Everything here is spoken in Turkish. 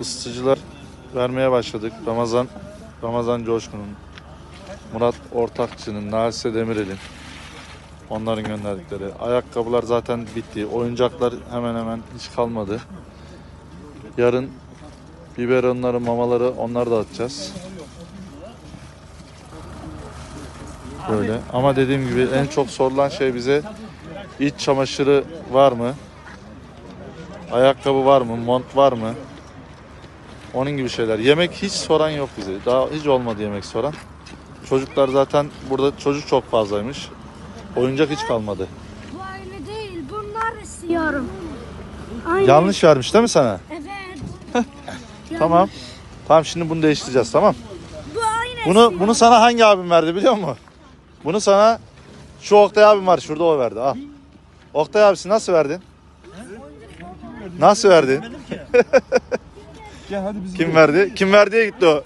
Isıtıcılar vermeye başladık. Ramazan Ramazan Coşkun'un, Murat Ortakçı'nın, Nasise Demirel'in onların gönderdikleri. Ayakkabılar zaten bitti. Oyuncaklar hemen hemen hiç kalmadı. Yarın biberonları, mamaları onları da atacağız. Böyle. Ama dediğim gibi en çok sorulan şey bize iç çamaşırı var mı? Ayakkabı var mı? Mont var mı? Onun gibi şeyler. Yemek hiç soran yok bize. Daha hiç olmadı yemek soran. Çocuklar zaten burada çocuk çok fazlaymış. Oyuncak hiç kalmadı. Bu aynı değil. Bunlar istiyorum. Aynı. Yanlış vermiş değil mi sana? Evet. Tamam. Tamam şimdi bunu değiştireceğiz tamam. Bu aynı Bunu bunu sana hangi abim verdi biliyor musun? Bunu sana şu Oktay abim var şurada o verdi. Al. Oktay abisi nasıl verdin? Nasıl verdin? Gel hadi biz Kim verdi? Kim verdiye gitti o.